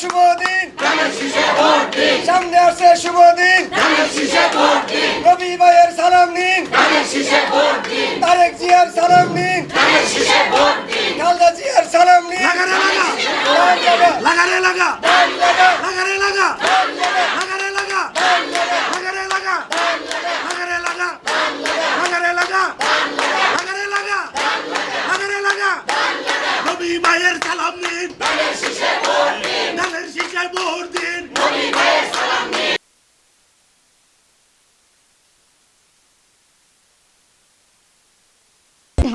শুভ দিন। সামনে আসছে শুভ দিন। রবি ভাইয়ের সালাম নিন। তারেক জিয়ার সালাম নিন। খালদা জিয়ার সালাম নিন। লাগারে লাগা। লাগা লাগা। লাল জাগা, লাগারে লাগা। লাল জাগা, লাগারে লাগা।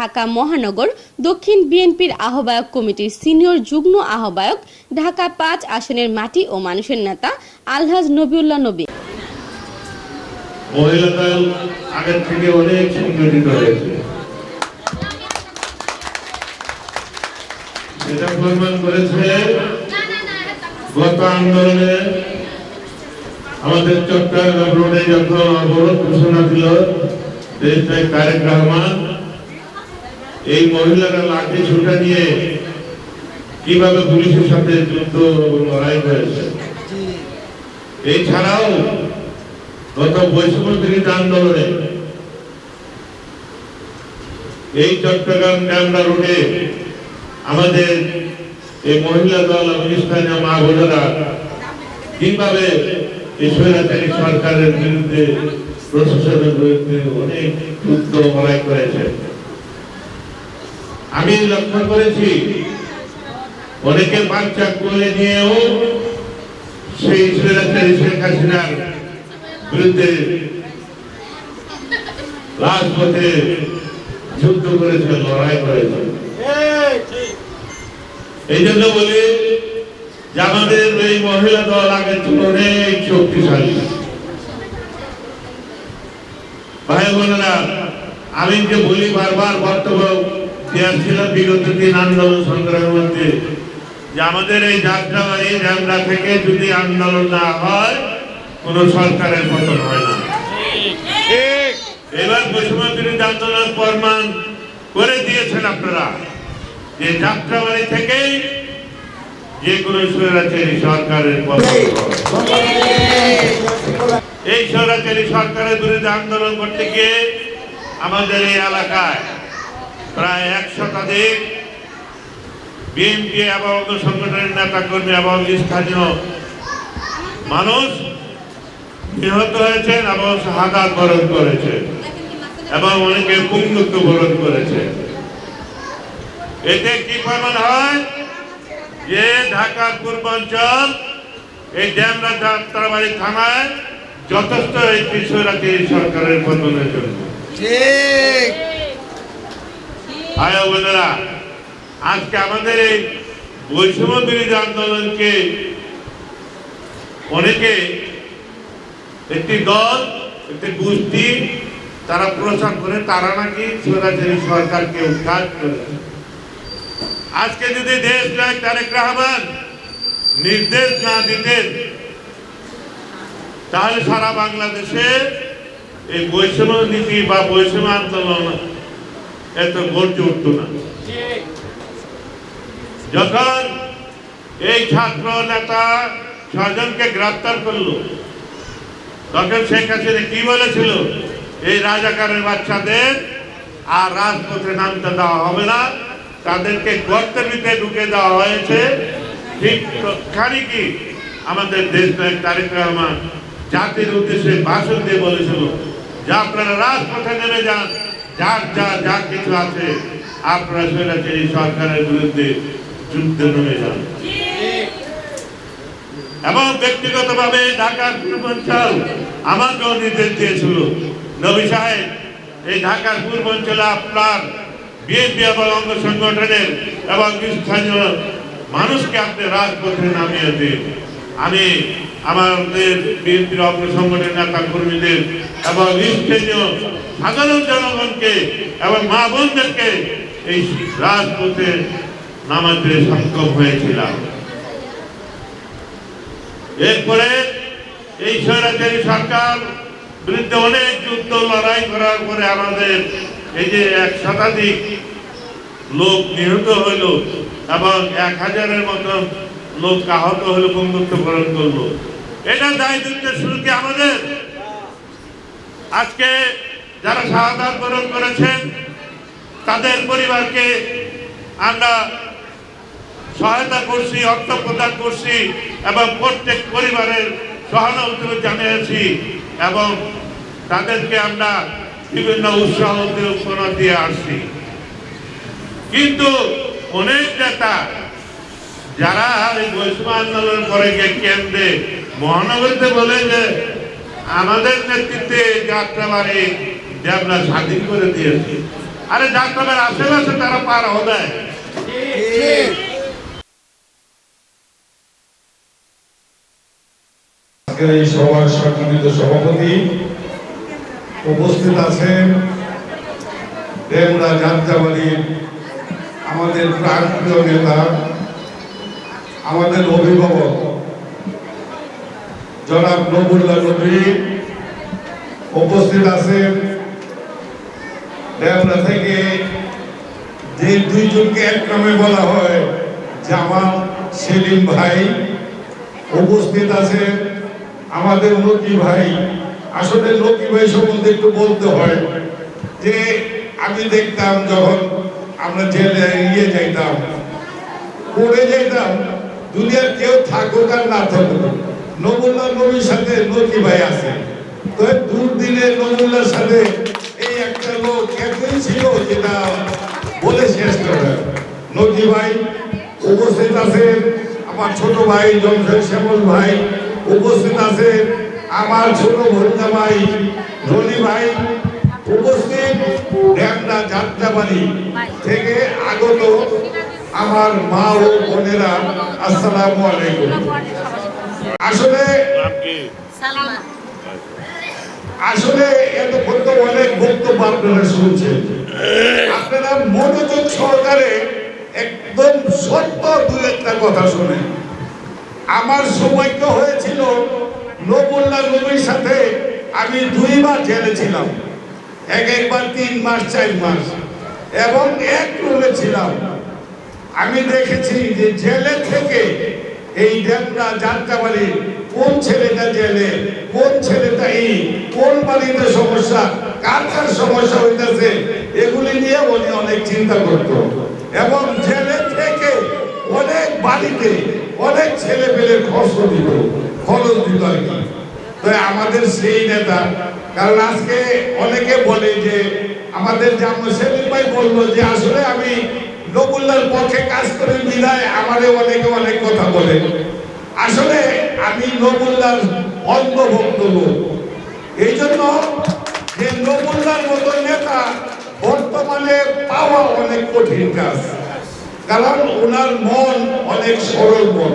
ঢাকা মহানগর, দক্ষিণ বিএনপির আহ্বায়ক কমিটির সিনিয়র যুগ্ম আহ্বায়ক, ঢাকা পাঁচ আসনের মাটি ও মানুষের নেতা আলহাজ নবিউল্লাহ নবী। আমাদের চট্টগ্রাম রোডে যখন অবরোধ ঘোষণা দিল দেশটাই তারেক রহমান এই মহিলারা লাঠি ছুটা নিয়ে কীভাবে পুলিশের সাথে যুদ্ধ লড়াই করেছে? এছাড়াও গত বিরোধী আন্দোলনে এই চট্টগ্রাম ড্যামরা রোডে আমাদের এই মহিলা দল এবং স্থানীয় মা বোনেরা কীভাবে এই স্বৈরাচারী সরকারের বিরুদ্ধে প্রশাসনের বিরুদ্ধে অনেক যুদ্ধ লড়াই করেছে? আমি লক্ষ্য করেছি অনেকে বাচ্চা কোলে নিয়েও সেই স্বৈরাচারী শেখ হাসিনার বিরুদ্ধে রাজপথে যুদ্ধ করেছে লড়াই করেছে এই জন্য বলি যে আমাদের এই মহিলা দল আগের তুলনায় শক্তিশালী। ভাই বোনেরা, আমি যে বলি বারবার দিয়েছিলাম বিগত দিন আন্দোলন সংগ্রামের মধ্যে। যে আমাদের এই যাত্রাবাড়ি জ্যামরা থেকে যদি আন্দোলন না হয় কোন সরকারের পতন হয় না। এবার বৈষম্য বিরোধী আন্দোলন প্রমাণ করে দিয়েছেন আপনারা। যে যাত্রাবাড়ি থেকেই যে কোনো স্বৈরাচারী সরকারের। এই স্বৈরাচারী সরকারের বিরুদ্ধে আন্দোলন করতে গিয়ে আমাদের এই এলাকায় প্রায় এক শতাধিক বিএনপি এবং অন্য সংগঠনের নেতা কর্মী এবং স্থানীয় মানুষ নিহত হয়েছেন এবং শাহাদাত বরণ করেছে এবং অনেকে পুঙ্গুত্ব বরণ করেছে। এতে কি প্রমাণ হয়? যে ঢাকার পূর্বাঞ্চল, এই ড্যামরা যাত্রাবাড়ি থানায় যথেষ্ট একটি স্বৈরাচারী সরকারের পতনের জন্য। ভাই বোনেরা, আজকে আমাদের এই বৈষম্য বিরোধী আন্দোলনকে অনেকে একটি দল, একটি গোষ্ঠী তারা প্রচার করে, তারা নাকি স্বৈরাচারী সরকারকে উৎখাত করেছে। আজকে যদি দেশ নায়ক তারেক রহমান নির্দেশ না দিতেন, তাহলে সারা বাংলাদেশে এই বৈষম্য নীতি বা বৈষম্য আন্দোলন এত গর্জে উঠতো না। যখন এই ছাত্র নেতা ছজনকে গ্রেফতার করল, তখন শেখ হাসিনা কি বলেছিল? এই রাজাকারের বাচ্চাদের আর রাজপথে নামতে দেওয়া হবে না, তাদেরকে গর্তের ভিতরে ঢুকে দেওয়া হয়েছে। ঠিক কি আমাদের দেশ নায়ক তারেক রহমান জাতির উদ্দেশ্যে ভাষণ দিয়ে বলেছিল, যে আপনারা রাজপথে নেমে যান যার যা যা কিছু আছে, আপনারা স্বৈরাচারী সরকারের বিরুদ্ধে যুদ্ধে নেমে যান। এবং ব্যক্তিগতভাবে ঢাকার পূর্বাঞ্চল আমাকেও নির্দেশ দিয়েছিল, নবী সাহেব, এই ঢাকার পূর্বাঞ্চলে আপনার বিএনপি এবং অঙ্গ সংগঠনের এবং স্থানীয় মানুষকে আপনি রাজপথে নামিয়ে দিন। আমি আমাদের বিএনপির অঙ্গ সংগঠনের নেতা কর্মীদের এবং স্থানীয় সাধারণ জনগণকে এবং মা বোনদেরকে এই রাজপথে নামাতে সক্ষম হয়েছিলাম। এরপরে এই স্বৈরাচারী সরকার বিরুদ্ধে অনেক যুদ্ধ, লড়াই করার পরে আমাদের এই যে এক শতাধিক লোক নিহত হইল এবং এক হাজারের মতো লোক আহত হলে বন্ধুত্ব বরণ করল। এটা দায়িত্বের শুরু কি আমাদের? আজকে যারা শাহাদাত বরণ করেছেন, তাদের পরিবারকে আমরা সহায়তা করছি, অর্থ প্রদান করছি এবং প্রত্যেক পরিবারের সহানুভূতি জানিয়েছি এবং তাদেরকে আমরা বিভিন্ন উৎসাহ দিয়ে আসছি। কিন্তু অনেক নেতা যারা এই বৈষম্য আন্দোলন করে কেন্দ্রে, মহানগরীতে বলে যে আমাদের নেতৃত্বে যাত্রাবাড়ি যে আমরা স্বাধীন করে দিয়েছি। আরে যাত্রাবাড়ির আশেপাশে তারা পার হবে আজকের এই সভার সম্মানিত সভাপতি উপস্থিত আছেন দেবরা যাত্রাবাড়ির আমাদের প্রাণপ্রিয় নেতা আমাদের অভিভাবক, জনাব নবুল্লাহ নবী উপস্থিত আছেন। দেবরা থেকে যে দুইজনকে এক নামে বলা হয়, জামাল সেলিম ভাই উপস্থিত আছেন। আমাদের লকি ভাই, আসলে লকি ভাই সম্বন্ধে একটু বলতে হয় যে, আমি দেখতাম যখন আমরা জেলে ইয়ে যাইতাম, পড়ে যাইতাম দুনিয়ার কেউ থাকুক আর না থাকুক, নবুল্লাহ নবীর সাথে লকি ভাই আছে। তো দুর্দিনে নবুল্লার সাথে এই একটা লোক একদিন ছিল যেটা বলে শেষ করে নদী ভাই উপস্থিত আছেন আমার ছোট ভাই জমশেদ শ্যামল ভাই উপস্থিত আছেন আমার ছোট ভরিতা ভাই রনি ভাই উপস্থিত। ড্যামরা যাত্রাবাড়ি থেকে আগত আমার মা ও বোনেরা, আসসালামু আলাইকুম। আসলে আসলে এতক্ষণ তো অনেক বক্তব্য আপনারা শুনছেন। আপনারা মনোযোগ সহকারে একদম সত্য দু একটা কথা শুনে আমার সৌভাগ্য হয়েছিল নবুল্লাহ নবীর সাথে আমি দুইবার জেলে ছিলাম। এক একবার তিন মাস, চার মাস। এবং এক রুমে ছিলাম। আমি দেখেছি যে জেলে থেকে এই ডেমরা যাত্রাবাড়ি কোন ছেলেটা জেলে, কোন ছেলেটা এই, কোন বাড়িতে সমস্যা, কার কার সমস্যা হইতেছে, এগুলি নিয়ে উনি অনেক চিন্তা করত। এবং জেলে থেকে অনেক বাড়িতে অনেক ছেলে পেলে খরচ দিত খরচ দিত আর কি। তো আমাদের সেই নেতা, কারণ আজকে অনেকে বলে যে, আমাদের জামা সেলিম ভাই বলল যে, আসলে আমি নবুল্লার পক্ষে কাজ করে বিদায় আমারে অনেকে অনেক কথা বলে। আসলে আমি নবুল্লার অন্ধভক্ত লোক এই জন্য যে নবুল্লার মতো নেতা বর্তমানে পাওয়া অনেক কঠিন কাজ। কারণ ওনার মন অনেক সরল মন।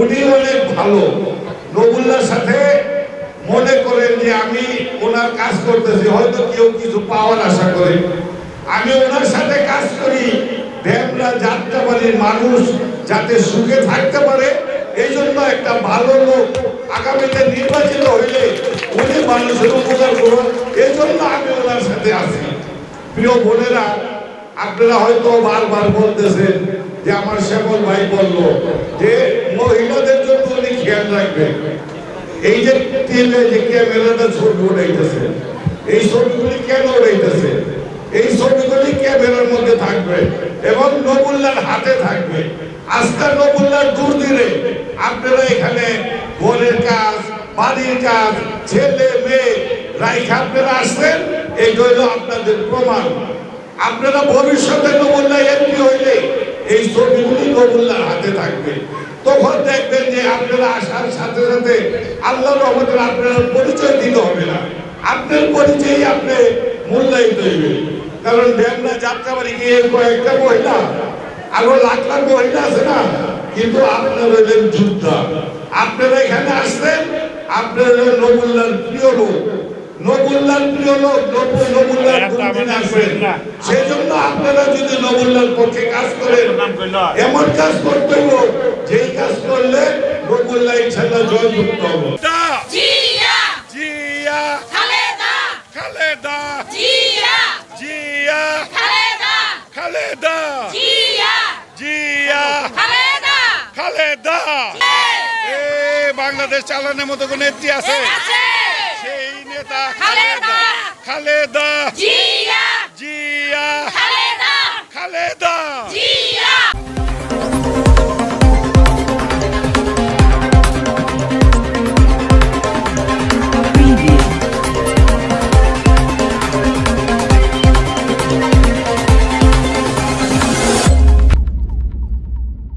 উনি অনেক ভালো। নবুল্লার সাথে মনে করেন যে আমি ওনার কাজ করতেছি, হয়তো কেউ কিছু পাওয়ার আশা করে। আমি ওনার সাথে কাজ করি ড্যামরা পারে মানুষ যাতে সুখে থাকতে পারে এই জন্য একটা ভালো লোক আগামীতে নির্বাচিত হইলে উনি মানুষের উপকার করুন। এই জন্য আমি ওনার সাথে আছি। প্রিয় বোনেরা, আপনারা হয়তো বারবার বলতেছেন যে আমার শ্যামল ভাই বলল যে মহিলাদের জন্য উনি খেয়াল রাখবেন। এই যে টিভি যে ক্যামেরাটা ছবি উঠাইতেছে, এই ছবিগুলি কেন উঠাইতেছে? এই ছবিগুলি ক্যামেরার মধ্যে থাকবে এবং নবুল্লার হাতে থাকবে। আজকাল নবুল্লার দুর্দিনে আপনারা এখানে ঘরের কাজ, বাড়ির কাজ, ছেলে, মেয়ে, রাইখা আপনারা আসছেন, এই হইল আপনাদের প্রমাণ। আপনারা ভবিষ্যতে নবুল্লাহ এমপি হইলে এই ছবিগুলি নবুল্লার হাতে থাকবে। তখন দেখবেন যে আপনারা আসার সাথে সাথে আল্লাহ রহমতের আপনার পরিচয় দিতে হবে না। আপনার পরিচয় আপনি মূল্যায়িত হইবে কারণ ড্যামরা যাত্রাবাড়ি গিয়ে কয়েকটা মহিলা আরও লাখ লাখ মহিলা আছে না? কিন্তু আপনারা হইলেন যোদ্ধা আপনারা এখানে আসছেন আপনারা হলেন নবুল্লার প্রিয় লোক। নবুল্লার প্রিয় লোক নবুল নবুল্লার নাম আসবেন সেই জন্য আপনারা যদি নবুল্লার পক্ষে কাজ করেন। এমন কাজ করতে হইব যেই কাজ করলে নবুল্লাহ ইনশাল্লাহ জয়যুক্ত হবে জিয়া জিয়া খালেদা খালেদা জিয়া জিয়া খালেদা খালেদা জিয়া জিয়া খালেদা খালেদা বাংলাদেশ চালানোর মতো কোন নেত্রী আছে? সেই নেতা খালেদা। খালেদা!